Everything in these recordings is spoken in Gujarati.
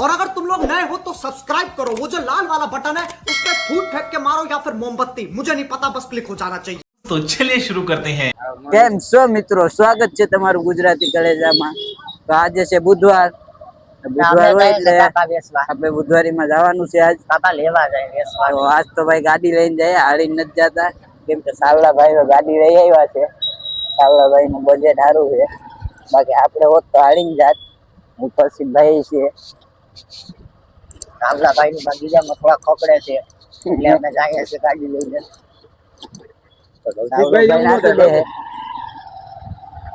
और अगर तुम लोग नए हो तो सब्सक्राइब करो वो जो लाल वाला बटन है उस पर फूट फेंक के मारो या फिर मोमबत्ती मुझे नहीं पता बस क्लिक हो जाना चाहिए तो चलिए शुरू करते हैं કેમ છો મિત્રો સ્વાગત છે તમારું ગુજરાતી કલેજામાં તો આજે છે બુધવાર બુધવાર હોય એટલે આપણે બુધવારીમાં જવાનું છે આજ કાકા લેવા જાય વેસવા તો આજ તો ભાઈ ગાડી લઈને જાય હાલીને નથી જતા કેમ કે સાવલા ભાઈ ગાડી લઈ આવ્યા છે સાવલા ભાઈ નું બજેટ સારું છે બાકી આપણે હોત તો હાલીને જાત ઉપરથી ભાઈ છે રામલાભાઈ ની બગીચામાં થોડા ખોકડે છે. એટલે અમે જઈએ છીએ ગાડી લઈને.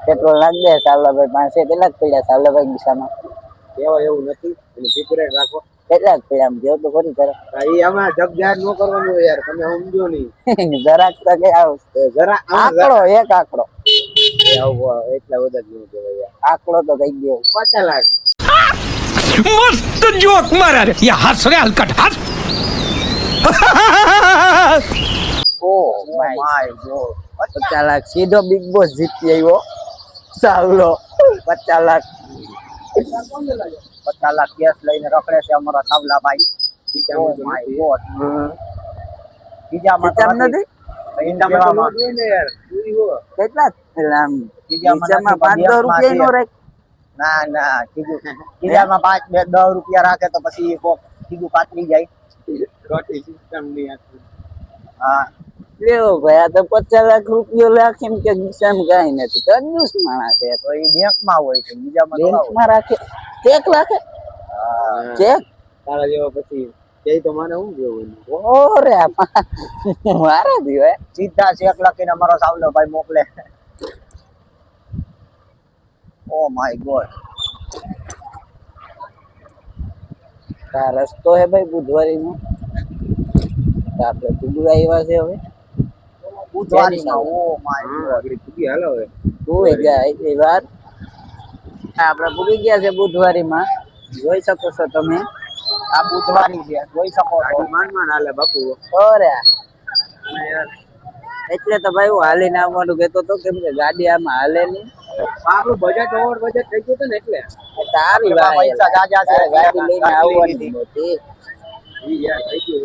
પેટ્રોલ નાખી દે સાવલાભાઈ પાસે. કેટલાક પડ્યા સાવલાભાઈ દિશામાં. એવા એવું નથી? એટલે સિક્રેટ રાખો. કેટલાક પડ્યા આમ જેવું તો ખરી કરે? એ આમાં જગ જાહેર ન કરવાનું યાર. તમે સમજો નહીં. જરાક તો કે આવ. જરા આંકડો એક આંકડો. એટલા બધા જેવું કહેવાય આંકડો તો કઈ ગયો. પચાસ લાખ. मस्त जोक मारा रे ये हंस रे हलकट हंस ઓ માય ગોડ પચાસ લાખ સીધો બિગ બોસ જીતી આવ્યો સાવલો પચાસ લાખ પચાસ લાખ કેસ લઈને રખડે છે અમારા સાવલાભાઈ Oh my God. બીજામાં તો ખીચામાં નથી ઈંડામાં લેવામાં. જોઈ ને યાર પૂરી હો કેટલા એટલે આમ ખીચામાં ખીચામાં નથી, પાંચ દસ બેંકમાં રૂપિયા નો છે. રાખ ના ના કીધું. બીજામાં પાંચ બે દસ રૂપિયા રાખે તો પછી કોક કીધું પાતરી જાય. રોટી સિસ્ટમની હા. લેવો ભાઈ આ તો પચાસ લાખ રૂપિયો લાખ એમ કે ખિસ્સામાં કઈ નથી. કંજૂસ માણસ છે. તો એ બેંકમાં હોય છે બીજામાં. બેંકમાં રાખે. ચેક રાખે? ચેક? તારા જેવા પછી કે તો મને શું કેવું ઓરે મારા દીવા. હોય સીધા ચેક લખીને અમારો સાવલાભાઈ મોકલે. ઓ માય ગોડ આ રસ્તો હે ભાઈ બુધવારી નો આપણે કુડુ આવ્યા છે હવે. બુધવારીમાં ઓ માય ગોડ આગળ પૂરી હાલો હવે. ભૂલી ગયા એટલી વાર આપણે ભૂલી ગયા છે બુધવારીમાં. જોઈ શકો છો તમે. આ બુધવારી છે જોઈ શકો છો. માન માંડ હાલે બાપુ. અરે એટલે તો ભાઈ હું હાલીને આવવાનું કહેતો તો કેમ કે ગાડી આમાં હાલે નહીં. આપણું બજેટ ઓવર બજેટ થઈ ગયું હતું ને એટલે. તારી એમાં પૈસા જાજા છે. ગાડી લઈને ગાડી આવવાની. લીધી. હતી ઈ યાર થઈ ગયું.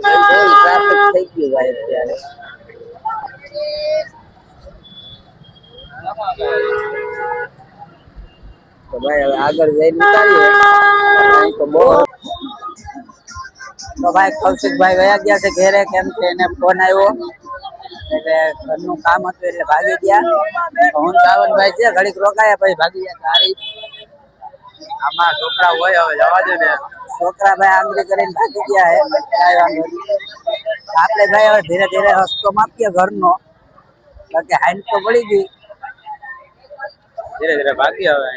ટ્રાફિક થઈ ગયું ભાઈ અત્યારે. તો ભાઈ હવે આગળ જઈને નીકળીએ અહીં તો બહુ તો ભાઈ કૌશિકભાઈ ગયા ગયા છે ઘેરે. કેમ કે એને ફોન આવ્યો. એટલે ઘરનું કામ હતું એટલે ભાગી ગયા. હું સાવનભાઈ છે ઘડીક રોકાયા પછી ભાગી ગયા તારી આમાં છોકરા હોય હવે જવા દે ને છોકરા ભાઈ આંગળી કરીને ભાગી ગયા હે કાંઈ વાંધો આપણે ભાઈ હવે ધીરે ધીરે રસ્તો માપીએ ઘરનો. બાકી હાઈન તો પડી ગઈ. ધીરે ધીરે ભાગી હવે.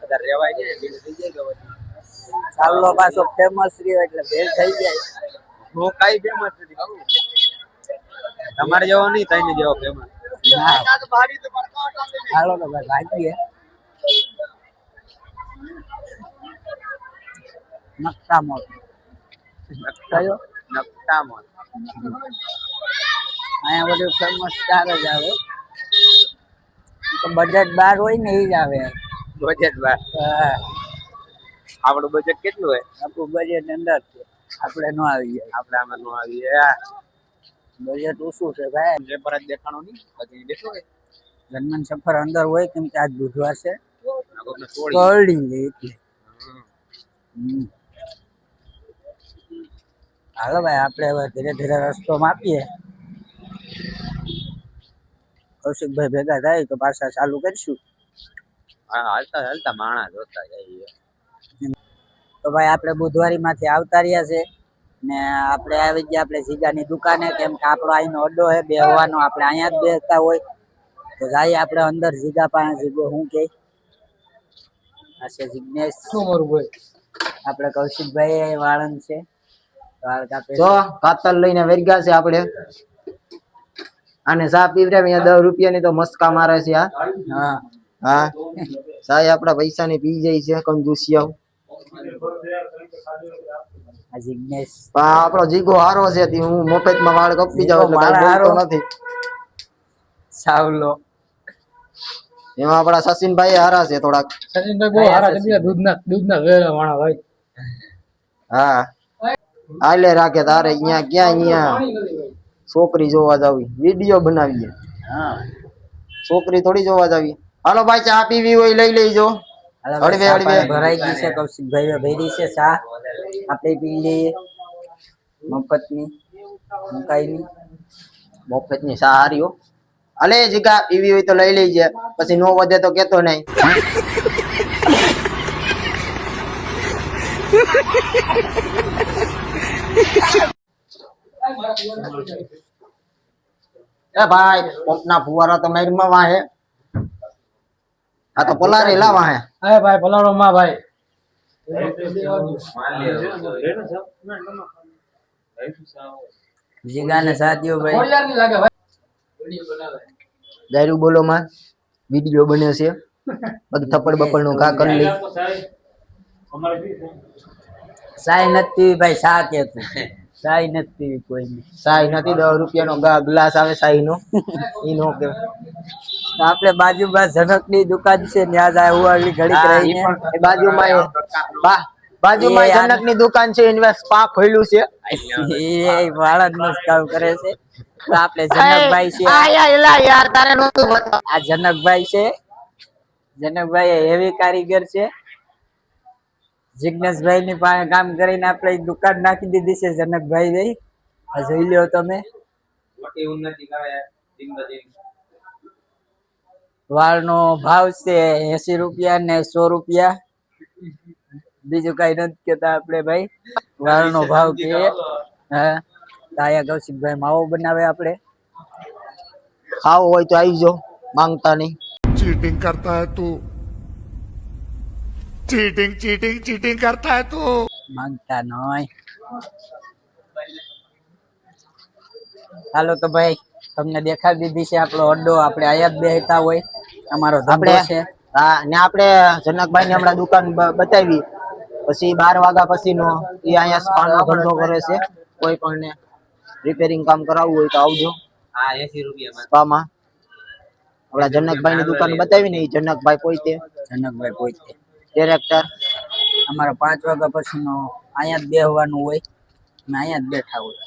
બધા રેવાય જાય ચાલો પાછો ફેમસ રહ્યો એટલે ભેળ થઈ જાય. હું કઈ ફેમસ નથી તમારે જેવો નહીં તઈને જેવો ફેમસ ના તો ભાઈ ભાગીએ. નકશા મોલ કયો નકટામાં અહીંયા બધું ફેમસ ચાર જ આવે. તો બજેટ બાર હોય ને એ જ આવે. બજેટ બાર. આપણું બજેટ કેટલું હોય? આપણું બજેટ અંદર છે. આપણે ન આવી જાય આપણે આમાં નો આવીએ. બજેટ ઓછું છે ભાઈ. જે પર જ દેખાણો નહીં પછી દેખો જન્મન સફર અંદર હોય કેમ કે આજ બુધવાર છે. કરડી લે એટલે. હાલો ભાઈ આપણે હવે ધીરે ધીરે રસ્તો માપીએ. કૌશિકભાઈ ભેગા થાય તો પાછા ચાલુ કરીશું. હા હાલતા હાલતા માણા જોતા જઈએ તો ભાઈ આપણે બુધવારી માંથી આવતા રહ્યા છે. ને આપણે આવી ગયા આપણે સીધાની દુકાને કેમ કે આપણો અહીંનો અડ્ડો હે બેહવાનો આપણે અહીંયા જ બેસતા હોય. તો જાય આપણે અંદર જીગા પાસે જીગો શું કે? આ છે જિજ્ઞેશ શું મારું ભાઈ? આપણે કૌશિકભાઈ વાળંદ છે. જો કાતર લઈને વેરગ્યા છે આપણે. અને ચા પીવરે અહીંયા દસ રૂપિયાની તો મસ્કા મારે છે આ હા. હા. સાહેબ પૈસા પૈસાની પી જાય છે કંજુસિયાઓ. આ જિજ્ઞેશ આપણો જીગો હારો છે તે હું મફતમાં વાળ કપી જાવ એટલે બોલતો નથી. સાવલો. એમાં આપણા સચિનભાઈ હારા છે થોડાક. સચિનભાઈ બહુ હારા છે દૂધના દૂધના વેરા વાળા ભાઈ હા. આલે રાખે તારે અહીંયા ક્યાં અહીંયા? છોકરી જોવા જાવી. વીડિયો બનાવીએ. હા. છોકરી થોડી જોવા જાવી. હાલો ભાઈ ચા પીવી હોય લઈ લેજો. હળવે, ભાઈ, હળવે. ચા પાણી ભરાઈ ગઈ છે કૌશિકભાઈ ભરી છે ચા આપણે પી લઈએ મફતની. મુકાઈની મફતની ચા હારી હો. અલે જીગા પીવી હોય તો લઈ લેજે. પછી નો વધે તો કેતો નહીં. એ ભાઈ પંપના ફુવારા તો મેડમાં વાહે આ તો પલારી લાવા હે. અરે ભાઈ પલાળો માં ભાઈ. જીગાને સાધ્યો ભાઈ. ખોડિયાર લાગે ભાઈ. દારૂ બોલો માં. વીડિયો બન્યો છે. બધું થપ્પડ બપડનું કા કરી લઈ. સાઈ નથી ભાઈ સા કે તું સાય નથી કોઈ સાઈ નથી દસ રૂપિયાનો ગ્લાસ આવે સાઈ નો ઈ નો કે તો આપણે બાજુમાં જનકની દુકાન છે ત્યાં જાય હું આવી ઘડીક રહીને. બાજુમાં બાજુમાં જનકની દુકાન છે એની પાસે સ્પા ખોલ્યું છે. એ વાળા નું કામ કરે છે. આપણે જનકભાઈ છે. યાર તારે નહોતું આ જનકભાઈ છે. જનકભાઈ એ હેવી કારીગર છે. જિજ્ઞેશભાઈ ની પાસે કામ કરીને આપણે દુકાન નાખી દીધી છે જનકભાઈ ભાઈ. આ જોઈ લ્યો તમે. મોટી ઉન્નતિ કરે દિન દિન વાળનો ભાવ છે એસી રૂપિયા ને સો રૂપિયા. બીજું કઈ નથી કેતા આપણે ભાઈ. વાળનો ભાવ કે હા. તાયા કૌશિકભાઈ માવો બનાવે આપણે. ખાવો હોય તો આવી જો માંગતા નહીં. ચીટિંગ કરતા હે તું. ચીટિંગ ચીટિંગ ચીટિંગ કરતા હે તું. માંગતા નહીં હાલો તો ભાઈ તમને દેખાડી દીધી છે આપણો અડ્ડો. આપણે આયાત બેહતા હોય. અમારો ધંધો છે. હા ને આપણે જનકભાઈ ને હમણાં દુકાન બતાવી. પછી બાર વાગ્યા પછી નો એ અહીંયા સ્પાનો ધંધો કરે છે. કોઈ પણ ને રિપેરિંગ કામ કરાવવું હોય તો આવજો. હા એસી રૂપિયામાં સ્પામાં. આપણા જનકભાઈ ની દુકાન બતાવી ને એ જનકભાઈ પોતે જનકભાઈ પોતે ડિરેક્ટર અમારે પાંચ વાગ્યા પછીનો અહીંયા જ બેહવાનું હોય. અને અહીંયા જ બેઠા હોય.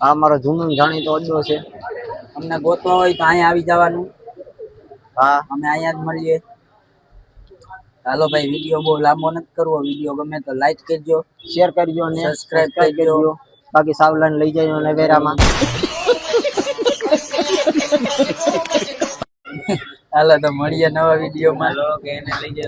આ અમારો જૂનું જાણીતો અડ્ડો છે. અમને ગોતવા હોય તો અહીંયા આવી જવાનું. હા. અમે અહીંયા જ મળીએ. ચાલો ભાઈ વીડિયો બહુ લાંબો નથી કરવો. વીડિયો ગમે તો લાઈક કરજો શેર કરજો અને સબસ્ક્રાઇબ કરજો. બાકી સાવલાન લઈ જજો નવેરામાં ચાલો તો મળીએ નવા વિડીયોમાં લઈ જાય